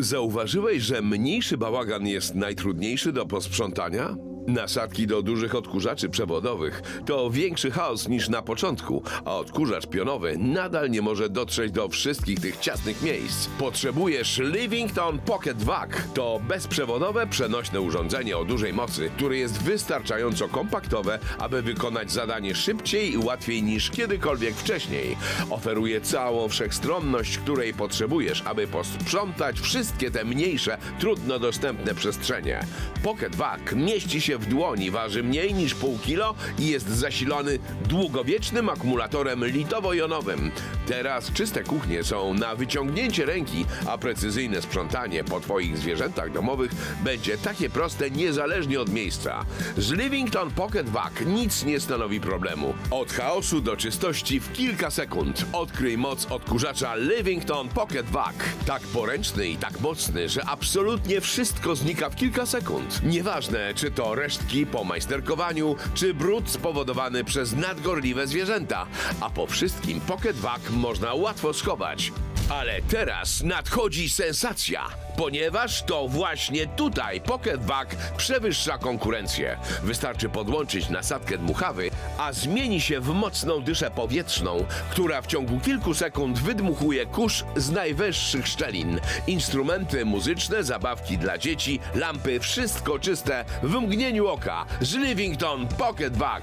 Zauważyłeś, że mniejszy bałagan jest najtrudniejszy do posprzątania? Nasadki do dużych odkurzaczy przewodowych to większy chaos niż na początku, a odkurzacz pionowy nadal nie może dotrzeć do wszystkich tych ciasnych miejsc. Potrzebujesz Livington Pocket Vac. To bezprzewodowe, przenośne urządzenie o dużej mocy, które jest wystarczająco kompaktowe, aby wykonać zadanie szybciej i łatwiej niż kiedykolwiek wcześniej. Oferuje całą wszechstronność, której potrzebujesz, aby posprzątać wszystkie te mniejsze, trudno dostępne przestrzenie. Pocket Vac mieści się w dłoni, waży mniej niż pół kilo i jest zasilony długowiecznym akumulatorem litowo-jonowym. Teraz czyste kuchnie są na wyciągnięcie ręki, a precyzyjne sprzątanie po Twoich zwierzętach domowych będzie takie proste niezależnie od miejsca. Z Livington Pocket Vac nic nie stanowi problemu. Od chaosu do czystości w kilka sekund. Odkryj moc odkurzacza Livington Pocket Vac. Tak poręczny i tak mocny, że absolutnie wszystko znika w kilka sekund. Nieważne, czy to resztki po majsterkowaniu, czy brud spowodowany przez nadgorliwe zwierzęta. A po wszystkim Pocket Vac można łatwo schować. Ale teraz nadchodzi sensacja, ponieważ to właśnie tutaj Pocket Vac przewyższa konkurencję. Wystarczy podłączyć nasadkę dmuchawy, a zmieni się w mocną dyszę powietrzną, która w ciągu kilku sekund wydmuchuje kurz z najwyższych szczelin. Instrumenty muzyczne, zabawki dla dzieci, lampy, wszystko czyste w mgnieniu oka. Z Livington Pocket Vac.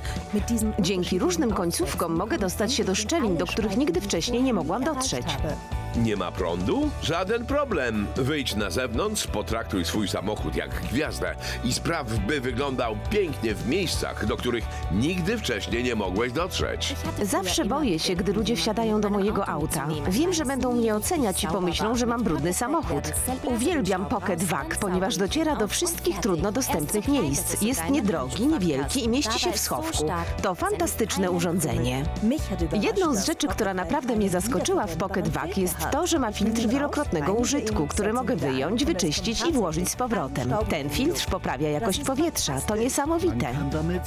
Dzięki różnym końcówkom mogę dostać się do szczelin, do których nigdy wcześniej nie mogłam dotrzeć. Nie ma prądu? Żaden problem. Wyjdź na zewnątrz, potraktuj swój samochód jak gwiazdę i spraw, by wyglądał pięknie w miejscach, do których nigdy wcześniej nie mogłeś dotrzeć. Zawsze boję się, gdy ludzie wsiadają do mojego auta. Wiem, że będą mnie oceniać i pomyślą, że mam brudny samochód. Uwielbiam Pocket Vac, ponieważ dociera do wszystkich trudno dostępnych miejsc. Jest niedrogi, niewielki i mieści się w schowku. To fantastyczne urządzenie. Jedną z rzeczy, która naprawdę mnie zaskoczyła w Pocket Vac jest to, że ma filtr wielokrotnego użytku, który mogę wyjąć, wyczyścić i włożyć z powrotem. Ten filtr poprawia jakość powietrza. To niesamowite.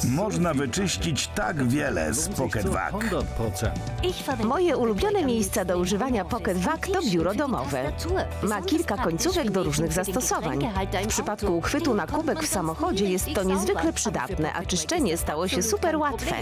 Można wyczyścić tak wiele z Pocket Vac. Moje ulubione miejsca do używania Pocket Vac to biuro domowe. Ma kilka końcówek do różnych zastosowań. W przypadku uchwytu na kubek w samochodzie jest to niezwykle przydatne, a czyszczenie stało się super łatwe.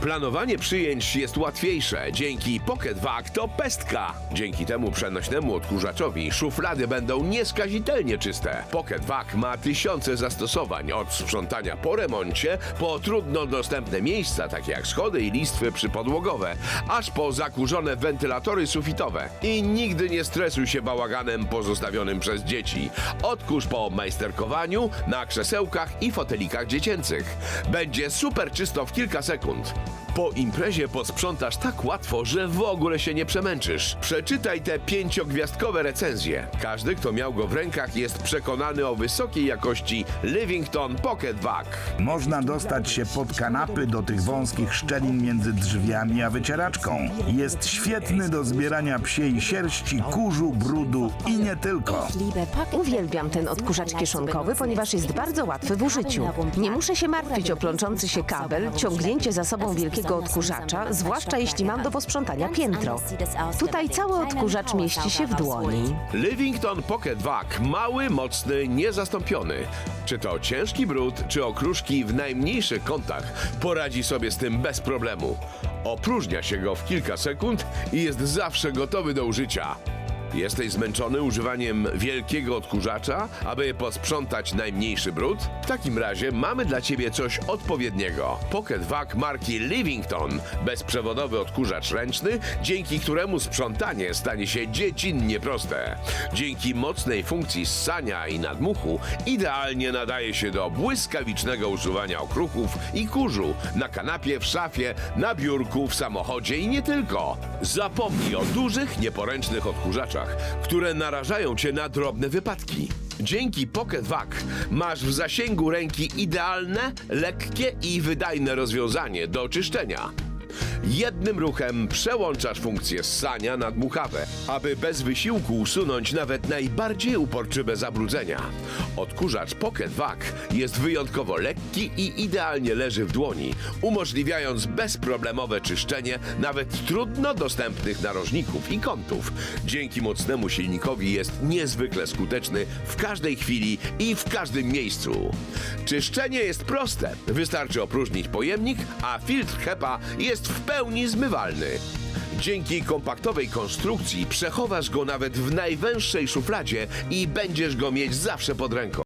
Planowanie przyjęć jest łatwiejsze. Dzięki Pocket Vac to pestka. Dzięki temu przenośnemu odkurzaczowi szuflady będą nieskazitelnie czyste. Pocket Vac ma tysiące zastosowań, od sprzątania po remoncie, po trudno dostępne miejsca, takie jak schody i listwy przypodłogowe, aż po zakurzone wentylatory sufitowe. I nigdy nie stresuj się bałaganem pozostawionym przez dzieci. Odkurz po majsterkowaniu, na krzesełkach i fotelikach dziecięcych. Będzie super czysto w kilka sekund. Po imprezie posprzątasz tak łatwo, że w ogóle się nie przemęczysz. Przeczytaj te pięciogwiazdkowe recenzje. Każdy, kto miał go w rękach, jest przekonany o wysokiej jakości Livington Pocket Vac. Można dostać się pod kanapy do tych wąskich szczelin między drzwiami a wycieraczką. Jest świetny do zbierania psiej sierści, kurzu, brudu i nie tylko. Uwielbiam ten odkurzacz kieszonkowy, ponieważ jest bardzo łatwy w użyciu. Nie muszę się martwić o plączący się kabel, ciągnięcie za sobą wielkiego odkurzacza, zwłaszcza jeśli mam do posprzątania piętro. Tutaj cały odkurzacz mieści się w dłoni. Livington Pocket Vac mały, mocny, niezastąpiony. Czy to ciężki brud, czy okruszki w najmniejszych kątach, poradzi sobie z tym bez problemu. Opróżnia się go w kilka sekund i jest zawsze gotowy do użycia. Jesteś zmęczony używaniem wielkiego odkurzacza, aby posprzątać najmniejszy brud? W takim razie mamy dla Ciebie coś odpowiedniego. Pocket Vac marki Livington, bezprzewodowy odkurzacz ręczny, dzięki któremu sprzątanie stanie się dziecinnie proste. Dzięki mocnej funkcji ssania i nadmuchu idealnie nadaje się do błyskawicznego usuwania okruchów i kurzu na kanapie, w szafie, na biurku, w samochodzie i nie tylko. Zapomnij o dużych, nieporęcznych odkurzaczach, które narażają cię na drobne wypadki. Dzięki Pocket Vac masz w zasięgu ręki idealne, lekkie i wydajne rozwiązanie do czyszczenia. Jednym ruchem przełączasz funkcję ssania na dmuchawę, aby bez wysiłku usunąć nawet najbardziej uporczywe zabrudzenia. Odkurzacz Pocket Vac jest wyjątkowo lekki i idealnie leży w dłoni, umożliwiając bezproblemowe czyszczenie nawet trudno dostępnych narożników i kątów. Dzięki mocnemu silnikowi jest niezwykle skuteczny w każdej chwili i w każdym miejscu. Czyszczenie jest proste. Wystarczy opróżnić pojemnik, a filtr HEPA jest w pełni zmywalny. Dzięki kompaktowej konstrukcji przechowasz go nawet w najwęższej szufladzie i będziesz go mieć zawsze pod ręką.